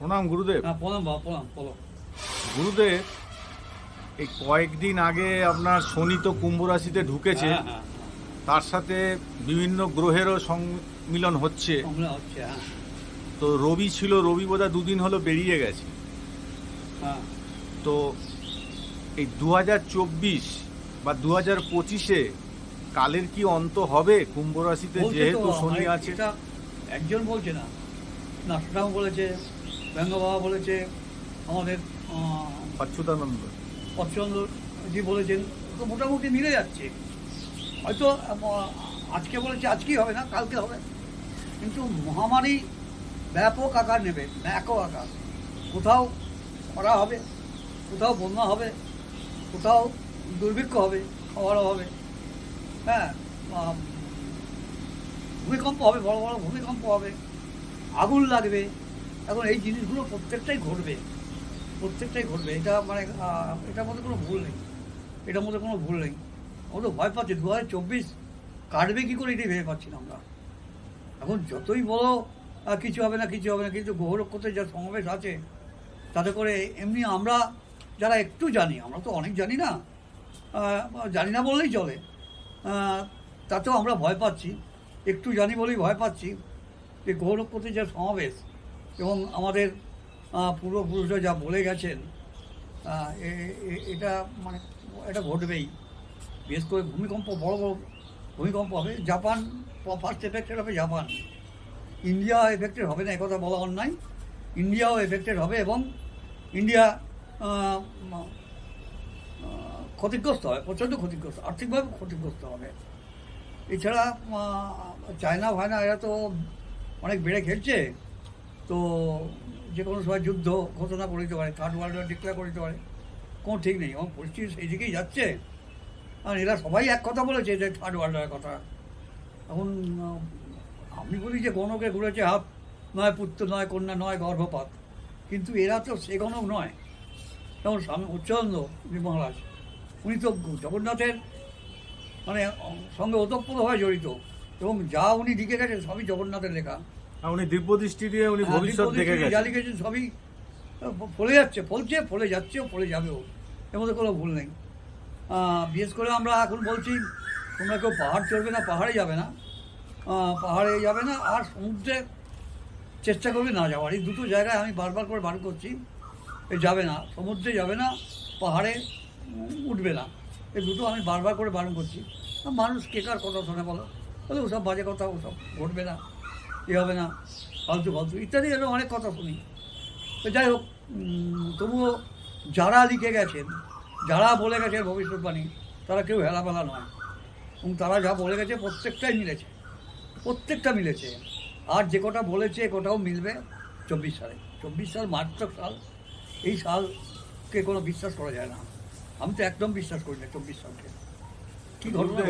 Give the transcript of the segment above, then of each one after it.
প্রণাম গুরুদেব। হ্যাঁ প্রণাম বাবা প্রণাম গুরুদেব এই কয়েকদিন আগে আপনার শনি তো কুম্ভ রাশিতে ঢুকেছে। হ্যাঁ হ্যাঁ। তার সাথে বিভিন্ন গ্রহেরও সম্মিলন হচ্ছে হ্যাঁ। তো রবি ছিল রবি বোধহয় দুদিন হলো বেরিয়ে গেছে। হ্যাঁ। তো এই দু হাজার চব্বিশ বা দু হাজার পঁচিশে কালের কি অন্ত হবে? কুম্ভ রাশিতে যেহেতু শনি আছে। একজন বলছে না। নাট্রাম বলেছে ব্যঙ্গ বাবা বলেছে আমাদের অচ্যুতানন্দ পশ্চন্দ্রজি বলেছেন তো মোটামুটি মিলে যাচ্ছে। হয়তো আজকে বলেছে আজকেই হবে না কালকে হবে। কিন্তু মহামারী ব্যাপক আকার নেবে ব্যাপক আকার। কোথাও খরা হবে কোথাও বন্যা হবে কোথাও দুর্ভিক্ষ হবে খাওয়ার হবে। হ্যাঁ ভূমিকম্প হবে বড় বড় ভূমিকম্প হবে। আগুন লাগবে। এখন এই জিনিসগুলো প্রত্যেকটাই ঘটবে। প্রত্যেকটাই ঘটবে। এটা মানে এটার মধ্যে কোনো ভুল নেই। এটার মধ্যে কোনো ভুল নেই। আমরা ভয় পাচ্ছি। দু হাজার চব্বিশ কাটবে কী করে এটাই ভেবে পাচ্ছি না আমরা। এখন যতই আহ, কিছু হবে না কিছু হবে না কিন্তু গৌরক্ষতে যা সমাবেশ আছে তাতে করে এমনি আমরা যারা একটু জানি আমরা তো অনেক জানি না জানি না বললেই চলে। তাতেও আমরা ভয় পাচ্ছি। একটু জানি বলেই ভয় পাচ্ছি যে গৌরক্ষতে যে সমাবেশ এবং আমাদের পূর্বপুরুষরা যা বলে গেছেন এটা মানে এটা ঘটবেই। বিশেষ করে ভূমিকম্প, বড় বড় ভূমিকম্প হবে। জাপান ফার্স্ট এফেক্টেড হবে জাপান। ইন্ডিয়া এফেক্টেড হবে না একথা বলা অন্যায়। ইন্ডিয়াও এফেক্টেড হবে এবং ইন্ডিয়া ক্ষতিগ্রস্ত হয়, প্রচণ্ড ক্ষতিগ্রস্ত আর্থিকভাবে ক্ষতিগ্রস্ত হবে। এছাড়া চায়না ভায়না এরা তো অনেক বেড়ে খেলছে। তো যে কোনো সময় যুদ্ধ ঘোষণা করে দিতে পারে থার্ড ওয়ার্ল্ড ওয়ার ডিক্লেয়ার করে দিতে পারে। কোনো ঠিক নেই, এবং পরিস্থিতি সেই দিকেই যাচ্ছে। আর এরা সবাই এক কথা বলেছে যে থার্ড ওয়ার্ল্ড ওয়ার কথা। এখন আমি বলি যে গণকে ঘুরেছে হাত, নয় পুত্র, নয় কন্যা, নয় গর্ভপাত। কিন্তু এরা তো সে গণক নয়। যেমন স্বামী উচ্চানন্দ মহারাজ উনি তো জগন্নাথের মানে সঙ্গে ওতপ্রোতভাবে জড়িত। এবং যা উনি লিখে গেছেন সবই জগন্নাথের লেখা। আর উনি দিব্য দৃষ্টি দিয়ে উনি হ্যাঁ, ভবিষ্যৎ দেখে গেছেন যা লিখেছেন সবই ফলে যাচ্ছে ফলছে ফলে যাচ্ছে ফলে যাবেও। এর মধ্যে কোনো ভুল নেই। বিশেষ করে আমরা এখন বলছি তোমরা কেউ পাহাড় চড়বে না পাহাড়ে যাবে না। পাহাড়ে যাবে না আর সমুদ্রে চেষ্টা করবে না যাওয়ার। এই দুটো জায়গায় আমি বারবার করে বার করছি এ যাবে না সমুদ্রে যাবে না পাহাড়ে উঠবে না। এই দুটো আমি বারবার করে বারণ করছি। মানুষ কে কার কথা শোনে বলো? বলে ওসব বাজে কথা, ওসব ঘটবে না, এ হবে না, ফালতু ফালতু ইত্যাদি এরকম অনেক কথা শুনি। তো যাই হোক তবুও যারা লিখে গেছেন, যারা বলে গেছেন ভবিষ্যৎবাণী, তারা কেউ হেলাফেলা নয়। এবং তারা যা বলে গেছে প্রত্যেকটাই মিলেছে। প্রত্যেকটা মিলেছে। আর যে কটা বলেছে কটাও মিলবে চব্বিশ সালে। চব্বিশ সাল মারাত্মক সাল। এই সালকে কোনো বিশ্বাস করা যায় না। আমি তো একদম বিশ্বাস করি না চব্বিশ সালকে কি ঘটনা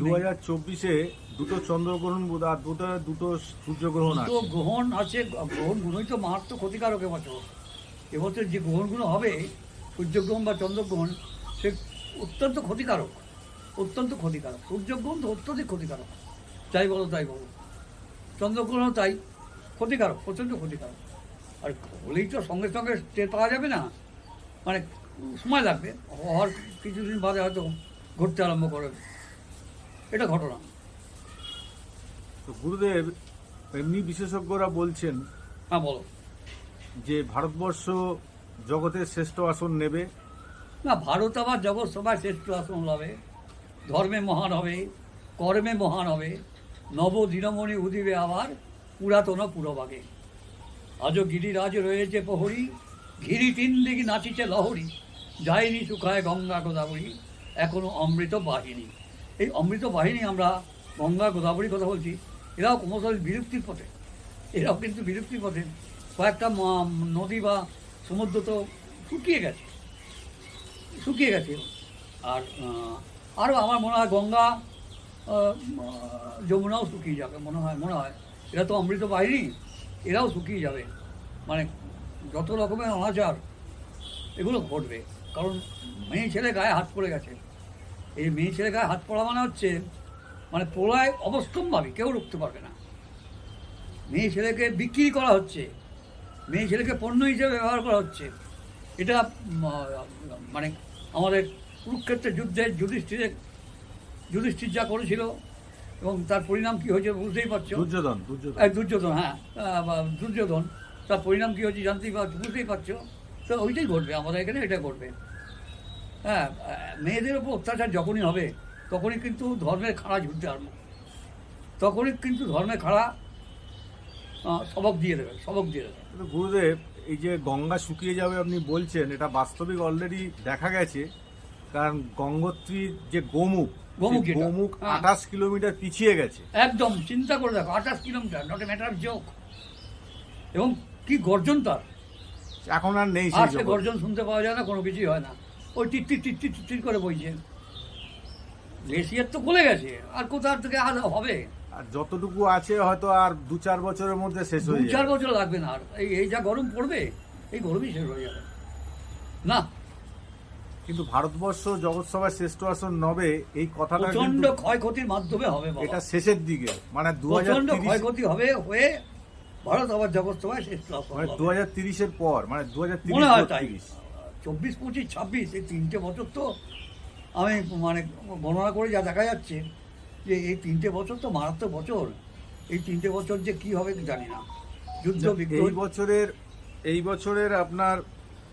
দু হাজার চব্বিশে দুটো চন্দ্রগ্রহণ আর দুটো দুটো সূর্যগ্রহণ দুটো গ্রহণ আছে গ্রহণগুলোই তো মারাত্মক ক্ষতিকারক এবছর এবছর যে গ্রহণগুলো হবে সূর্যগ্রহণ বা চন্দ্রগ্রহণ সে অত্যন্ত ক্ষতিকারক অত্যন্ত ক্ষতিকারক। সূর্যগ্রহণ তো অত্যধিক ক্ষতিকারক। যাই বলো তাই বলো। চন্দ্রগ্রহণ তাই ক্ষতিকারক প্রচণ্ড ক্ষতিকারক। আর হলেই তো সঙ্গে সঙ্গে টের পাওয়া যাবে না। মানে সময় লাগবে। হওয়ার কিছুদিন বাদে হয়তো ঘটতে আরম্ভ করবে। এটা ঘটনা। তো গুরুদেব এমনি বিশেষজ্ঞরা বলছেন হ্যাঁ বলো। যে ভারতবর্ষ জগতের শ্রেষ্ঠ আসন নেবে। না ভারত আবার জগৎ সভায় শ্রেষ্ঠ আসন হবে। ধর্মে মহান হবে কর্মে মহান হবে। নব দিনমণি উদিবে আবার পুরাতন পুরবাগে আজও গিরিরাজ রয়েছে প্রহরী ঘিরি তিন দিকে নাচিছে লহরী। যায়নি শুকায় গঙ্গা গোদাবরী, এখনও অমৃত বাহিনী। এই অমৃত বাহিনী আমরা গঙ্গা গোদাবরী কথা বলছি, এরাও ক্রমশ বিলুপ্তির পথে। এরাও কিন্তু বিলুপ্তির পথে। কয়েকটা নদী বা সমুদ্র তো শুকিয়ে গেছে শুকিয়ে গেছে। আর আরও আমার মনে হয় গঙ্গা যমুনাও শুকিয়ে যাবে, মনে হয় মনে হয়। এরা তো অমৃত বাহিনী, এরাও শুকিয়ে যাবে। মানে যত রকমের অনাচার, এগুলো ঘটবে। কারণ মেয়ে ছেলে গায়ে হাত পড়ে গেছে। এই মেয়ে ছেলে গায়ে হাত পড়া মানে হচ্ছে মানে পোড়ায় অবস্তম্ভাবী কেউ রুখতে পারবে না। মেয়ে ছেলেকে বিক্রি করা হচ্ছে মেয়ে ছেলেকে পণ্য হিসেবে ব্যবহার করা হচ্ছে। এটা মানে আমাদের কুরুক্ষেত্রের যুদ্ধে যুধিষ্ঠিরের যুধিষ্ঠির যা করেছিল এবং তার পরিণাম কি হয়েছে বুঝতেই পারছ? দুর্যোধন দুর্যোধন। এই দুর্যোধন হ্যাঁ দুর্যোধন তার পরিণাম কী হয়েছে জানতেই পারছ বুঝতেই পারছ। তো ওইটাই ঘটবে আমাদের এখানে এটা ঘটবে। হ্যাঁ মেয়েদের উপর অত্যাচার যখনই হবে তখনই কিন্তু ধর্মের খাড়া ঝুলতে আরম্ভ তখনই কিন্তু ধর্মের খাড়া সবক দিয়ে দেবে সবক দিয়ে দেবে। গুরুদেব এই যে গঙ্গা শুকিয়ে যাবে আপনি বলছেন এটা বাস্তবিক অলরেডি দেখা গেছে কারণ গঙ্গোত্রীর যে গোমুখ গোমুখ গোমুখ হ্যাঁ। আঠাশ কিলোমিটার পিছিয়ে গেছে। একদম চিন্তা করে দেখো আঠাশ kilometre not a matter joke এবং কি গর্জন তার? এখন আর নেই সে গর্জন শুনতে পাওয়া যায় না কোনো কিছুই হয় না। ওই টিট্টির টিট্টির টিট্টির করে বইছে। গ্লেসিয়ার তো গলে গেছে আর কোথার থেকে আর হবে? আর যতটুকু আছে হয়তো আর দু চার বছরের মধ্যে শেষ দু হয়ে চার যাবে বছর লাগবে না আর। এই এই যা গরম পড়বে এই গরমই শেষ হয়ে যাবে। না। কিন্তু ভারতবর্ষ জগৎসভায় শ্রেষ্ঠ আসন নবে এই কথাটা প্রচণ্ড কিন্তু ক্ষয়ক্ষতির মাধ্যমে হবে বাবা। এটা শেষের দিকে। মানে দু হাজার প্রচণ্ড তিরিশ ক্ষয়ক্ষতি হবে হয়ে ভারত আবার জগৎসভায় শেষ ক্লাস মানে দু হাজার তিরিশের পর মানে দু হাজার মনে হয় তাই। তিরিশ চব্বিশ পঁচিশ ছাব্বিশ এই তিনটে বছর তো আমি মানে গণনা করে যা দেখা যাচ্ছে যে এই তিনটে বছর তো মারাত্মক বছর। এই তিনটে বছর যে কি হবে জানি না। যুদ্ধ এই বছরের এই বছরের আপনার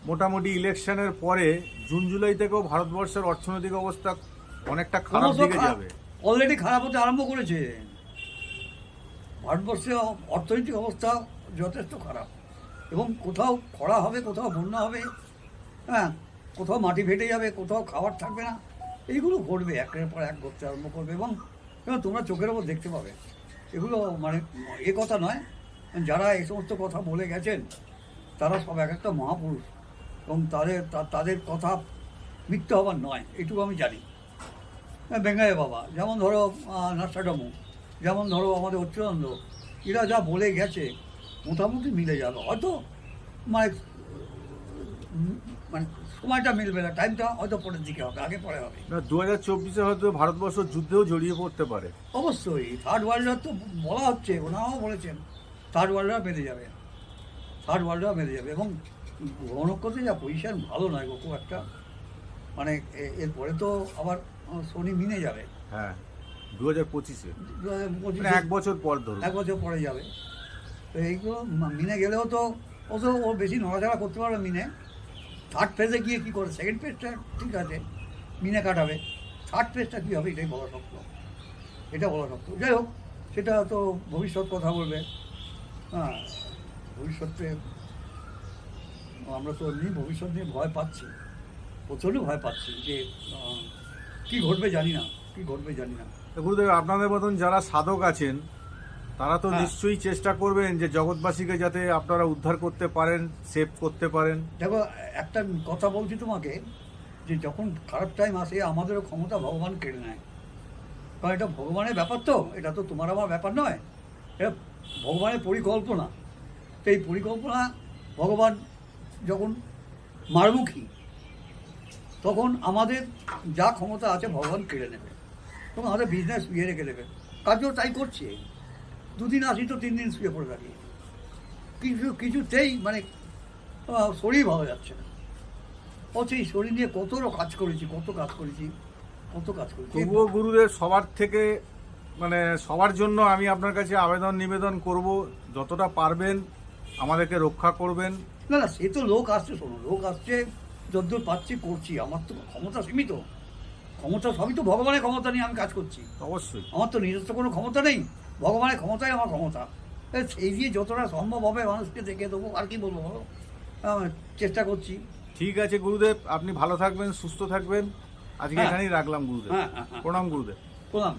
মোটামুটি ইলেকশনের পরে জুন জুলাই থেকেও ভারতবর্ষের অর্থনৈতিক অবস্থা অনেকটা খারাপ দিকে যাবে। অলরেডি খারাপ হতে আরম্ভ করেছে। ভারতবর্ষে অর্থনৈতিক অবস্থা যথেষ্ট খারাপ। এবং কোথাও খরা হবে কোথাও বন্যা হবে হ্যাঁ কোথাও মাটি ফেটে যাবে, কোথাও খাবার থাকবে না। এইগুলো ঘটবে, একের পর এক ঘটতে আরম্ভ করবে এবং তোমরা চোখের ওপর দেখতে পাবে। এগুলো মানে এ কথা নয়, যারা এই সমস্ত কথা বলে গেছেন, তারা সব এক একটা মহাপুরুষ এবং তাদের তাদের কথা মিথ্যে হবার নয়, এটুকু আমি জানি। বেঙ্গাই বাবা, যেমন ধরো নার্সাডামু যেমন ধরো আমাদের অচ্যুতানন্দ, এরা যা বলে গেছে, মোটামুটি মিলে যাবে। হয়তো মানে মানে সময়টা মিলবে না টাইমটা হয়তো পরের দিকে হবে আগে পরে হবে। দু হাজার চব্বিশে হয়তো ভারতবর্ষ যুদ্ধেও জড়িয়ে পড়তে পারে। অবশ্যই থার্ড ওয়ার্ল্ড ওয়ার তো বলা হচ্ছে ওনারাও বলেছেন থার্ড ওয়ার্ল্ড ওয়ার বেঁধে যাবে থার্ড ওয়ার্ল্ড ওয়ার বেঁধে যাবে এবং গণকতে যা পজিশন ভালো নয় গো খুব একটা। মানে এরপরে তো আবার শনি মিনে যাবে। হ্যাঁ দু হাজার পঁচিশে। দু হাজার পঁচিশে- মানে এক বছর পর ধরুন। এক বছর পরে যাবে। তো এইগুলো মিনে গেলেও তো ও তো ও বেশি নড়াচড়া করতে পারবে মিনে। থার্ড ফেজে গিয়ে কী করে? সেকেন্ড ফেজটা ঠিক আছে মিনে কাটাবে। থার্ড ফেজটা কী হবে? এটাই বলা শক্ত এটা বলা শক্ত যাই হোক, সেটা তো ভবিষ্যৎ কথা বলবে। হ্যাঁ ভবিষ্যতে আমরা তো এমনি ভবিষ্যৎ নিয়ে ভয় পাচ্ছি। প্রচণ্ড ভয় পাচ্ছি যে কী ঘটবে জানি না, কী ঘটবে জানি না। গুরুদেব, আপনাদের মতন যারা সাধক আছেন তারা তো হ্যাঁ। নিশ্চয়ই চেষ্টা করবেন যে জগৎবাসীকে যাতে আপনারা উদ্ধার করতে পারেন সেভ করতে পারেন। দেখো একটা কথা বলছি তোমাকে যে যখন খারাপ টাইম আসে আমাদেরও ক্ষমতা ভগবান কেড়ে নেয়। কারণ এটা ভগবানের ব্যাপার তো এটা তো তোমার আমার ব্যাপার নয়। এটা ভগবানের পরিকল্পনা। তো এই পরিকল্পনা ভগবান যখন মারমুখী তখন আমাদের যা ক্ষমতা আছে ভগবান কেড়ে নেবে। তখন আমাদের বিজনেস শুয়ে রেখে দেবে। কাজও তাই করছে। দুদিন আসি তো তিন দিন শুয়ে পড়ে থাকি। কিছু কিছুতেই মানে শরীর ভালো যাচ্ছে না। অথচ শরীর নিয়ে কত কাজ করেছি কত কাজ করেছি কত কাজ করেছি। তবুও গুরুদেব সবার থেকে মানে সবার জন্য আমি আপনার কাছে আবেদন নিবেদন করব যতটা পারবেন আমাদেরকে রক্ষা করবেন। না না সে তো লোক আসছে শোনো লোক আসছে যদ্দূর পাচ্ছি করছি আমার তো ক্ষমতা সীমিত। ক্ষমতা সবই তো ভগবানের ক্ষমতা নিয়ে আমি কাজ করছি। অবশ্যই। আমার তো নিজস্ব কোনো ক্ষমতা নেই। ভগবানের ক্ষমতাই আমার ক্ষমতা। সেই দিয়ে যতটা সম্ভব হবে মানুষকে দেখে দেবো আর কি বলব বলো? চেষ্টা করছি। ঠিক আছে গুরুদেব আপনি ভালো থাকবেন সুস্থ থাকবেন। আজকে হ্যাঁ। এখানেই রাখলাম গুরুদেব। হ্যাঁ হ্যাঁ। প্রণাম গুরুদেব। প্রণাম।